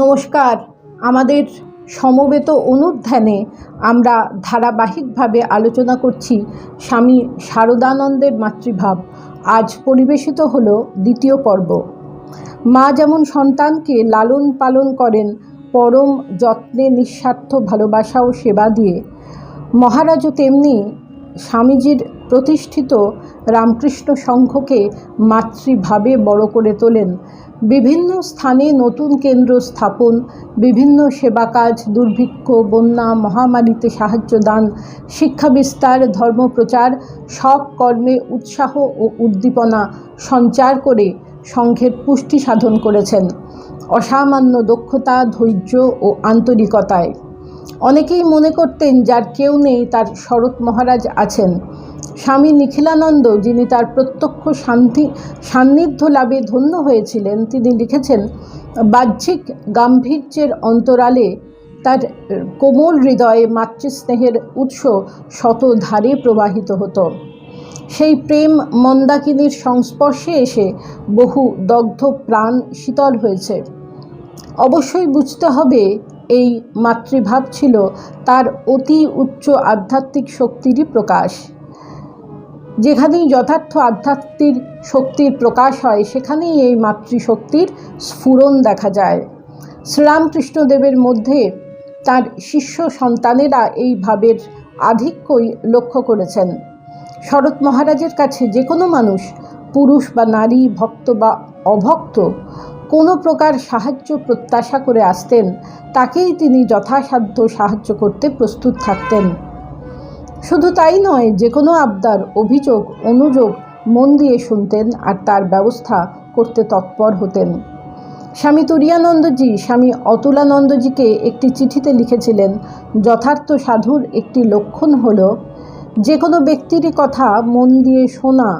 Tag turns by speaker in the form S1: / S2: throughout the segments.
S1: নমস্কার। আমাদের সমবেত অনুধ্যানে আমরা ধারাবাহিকভাবে আলোচনা করছি স্বামী শারদানন্দের মাতৃভাব। আজ পরিবেশিত হলো দ্বিতীয় পর্ব। মা যেমন সন্তানকে লালন পালন করেন, পরম যত্নে নিঃস্বার্থ ভালোবাসা ও সেবা দিয়ে, মহারাজও তেমনি স্বামীজির প্রতিষ্ঠিত রামকৃষ্ণ সংঘকে মাতৃভাবে বড় করে তোলেন। বিভিন্ন স্থানে নতুন কেন্দ্র স্থাপন, বিভিন্ন সেবা কাজ দুর্ভিক্ষ, বন্যা, মহামারীতে সাহায্য দান, শিক্ষা বিস্তার ধর্মপ্রচার সব কর্মে উৎসাহ ও উদ্দীপনা সঞ্চার করে সংঘের পুষ্টি সাধন করেছেন। অসামান্য দক্ষতা, ধৈর্য ও আন্তরিকতায়। অনেকেই মনে করতেন যার কেউ নেই তার শরৎ মহারাজ আছেন। স্বামী নিখিলানন্দ, যিনি তার প্রত্যক্ষ শান্তি, সান্নিধ্য লাভে ধন্য হয়েছিলেন, তিনি লিখেছেন, বাহ্যিক গাম্ভীর্যের অন্তরালে তার কোমল হৃদয়ে মাতৃস্নেহের উৎস শত ধারে প্রবাহিত হতো। সেই প্রেম মন্দাকিনীর সংস্পর্শে এসে বহু দগ্ধ প্রাণ শীতল হয়েছে। অবশ্যই বুঝতে হবে এই মাতৃভাব ছিল তার অতি উচ্চ আধ্যাত্মিক শক্তিরই প্রকাশ। যেখানেই যথার্থ আধ্যাত্মিক শক্তির প্রকাশ হয়, সেখানেই এই মাতৃশক্তির স্ফুরণ দেখা যায়। শ্রীরামকৃষ্ণদেবের মধ্যে তার শিষ্য সন্তানেরা এই ভাবের আধিক্যই লক্ষ্য করেছেন। শরৎ মহারাজের কাছে যে কোনো মানুষ, পুরুষ বা নারী, ভক্ত বা অভক্ত কোনো প্রকার সাহায্য প্রত্যাশা করে আসতেন, তাকেই তিনি যথাসাধ্য সাহায্য করতে প্রস্তুত থাকতেন। শুধু তাই নয় যে কোনো আবদার, অভিযোগ, অনুযোগ মন দিয়ে শুনতেন আর তার ব্যবস্থা করতে তৎপর হতেন। স্বামী তুরিয়ানন্দজি, স্বামী অতুলানন্দজিকে একটি চিঠিতে লিখেছিলেন, যথার্থ সাধুর একটি লক্ষণ হল যে কোনো ব্যক্তিরই কথা মন দিয়ে শোনা,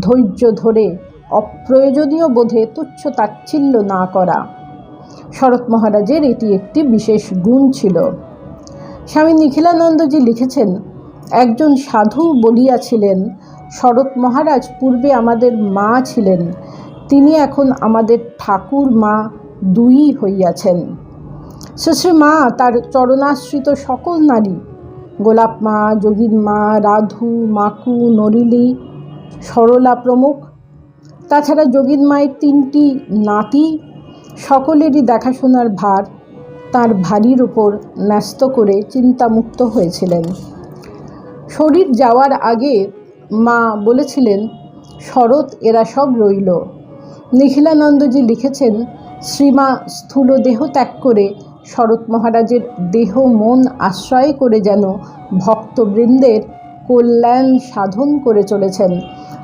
S1: ধৈর্য ধরে অপ্রয়োজনীয় বোধে তুচ্ছ তাচ্ছিল্য না করা। শরৎ মহারাজের এটি একটি বিশেষ গুণ ছিল। স্বামী নিখিলানন্দজি লিখেছেন, একজন সাধু বলিয়াছিলেন, শরৎ মহারাজ পূর্বে আমাদের মা ছিলেন, তিনি এখন আমাদের ঠাকুর মা দুই হইয়াছেন। শ্রী মা, তার চরণাশ্রিত সকল নারী, গোলাপ মা, যোগীন মা, রাধু, মাকু নরিলি সরলা প্রমুখ তাছাড়া যোগীন মায়ের তিনটি নাতি, সকলেরই দেখাশোনার ভার তার ভারির উপর ন্যস্ত করে চিন্তামুক্ত হয়েছিলেন। শরীর যাওয়ার আগে মা বলেছিলেন, শরৎ, এরা সব রইল। নিখিলানন্দজি লিখেছেন, শ্রীমা স্থূল দেহ ত্যাগ করে শরৎ মহারাজের দেহ মন আশ্রয় করে যেন ভক্তবৃন্দের কল্যাণ সাধন করে চলেছেন।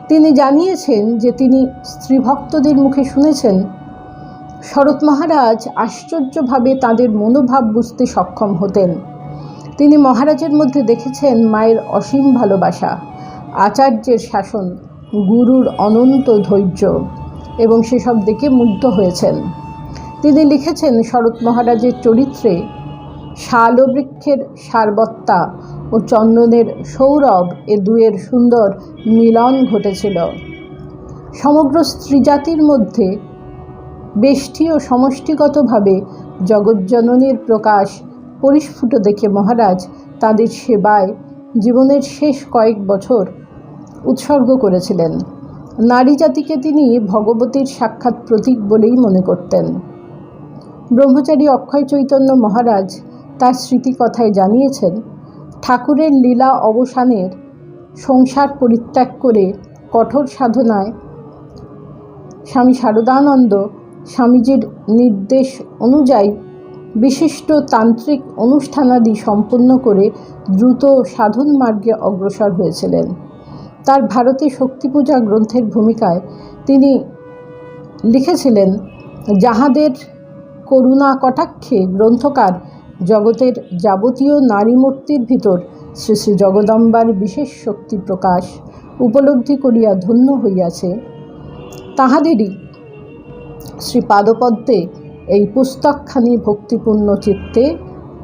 S1: তিনি জানিয়েছেন যে তিনি স্ত্রীভক্তদের মুখে শুনেছেন, শরৎ মহারাজ আশ্চর্যভাবে তাদের মনোভাব বুঝতে সক্ষম হতেন। তিনি মহারাজের মধ্যে দেখেছেন মায়ের অসীম ভালোবাসা, আচার্যের শাসন, গুরুর অনন্ত ধৈর্য এবং সেসব দেখে মুগ্ধ হয়েছেন। তিনি লিখেছেন, শরৎ মহারাজের চরিত্রে শালবৃক্ষের সারবত্তা ও চন্দনের সৌরভ এ দুয়ের সুন্দর মিলন ঘটেছিল। সমগ্র স্ত্রীজাতির মধ্যে বেষ্টি ও সমষ্টিগতভাবে জগজ্জননীর প্রকাশ পরিস্ফুট দেখে মহারাজ তাদের সেবায় জীবনের শেষ কয়েক বছর উৎসর্গ করেছিলেন। নারী জাতিকে তিনি ভগবতীর সাক্ষাৎ প্রতীক বলেই মনে করতেন। ব্রহ্মচারী অক্ষয় চৈতন্য মহারাজ তার স্মৃতিকথায় জানিয়েছেন, ঠাকুরের লীলা অবসানের সংসার পরিত্যাগ করে কঠোর সাধনায় স্বামী শারদানন্দ স্বামীজির নির্দেশ অনুযায়ী বিশিষ্ট তান্ত্রিক অনুষ্ঠানাদি সম্পন্ন করে দ্রুত সাধন মার্গে অগ্রসর হয়েছিলেন। তার ভারতে শক্তি পূজা গ্রন্থের ভূমিকায় তিনি লিখেছিলেন, যাহাদের করুণা কটাক্ষে গ্রন্থকার জগতের যাবতীয় নারী মূর্তির ভিতর শ্রী শ্রী জগদম্বার বিশেষ শক্তি প্রকাশ উপলব্ধি করিয়া ধন্য হইয়াছে। তাহাদেরই শ্রী পাদপদ্মে এই পুস্তকখানি ভক্তিপূর্ণ চিত্তে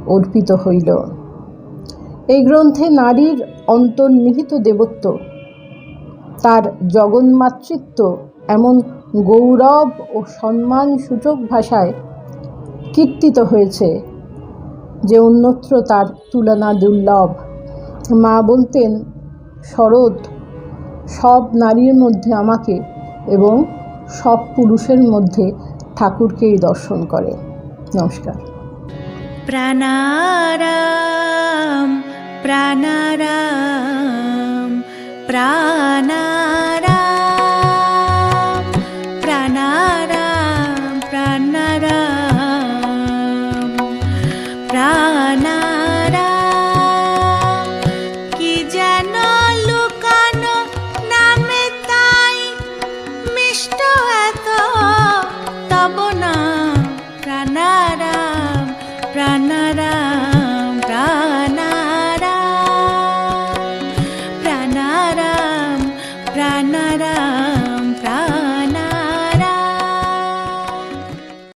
S1: অর্পিত হইল। এই গ্রন্থে নারীর অন্তর্নিহিত দেবত্ব, তার জগন্মাতৃত্ব এমন গৌরব ও সম্মান সূচক ভাষায় কীর্তিত হয়েছে। যে অন্যত্র তার তুলনা দুর্লভ। মা বলতেন, শরৎ, সব নারীর মধ্যে আমাকে এবং সব পুরুষের মধ্যে ঠাকুরকেই দর্শন করে। নমস্কার।
S2: প্রাণারাম প্রাণারাম প্রাণা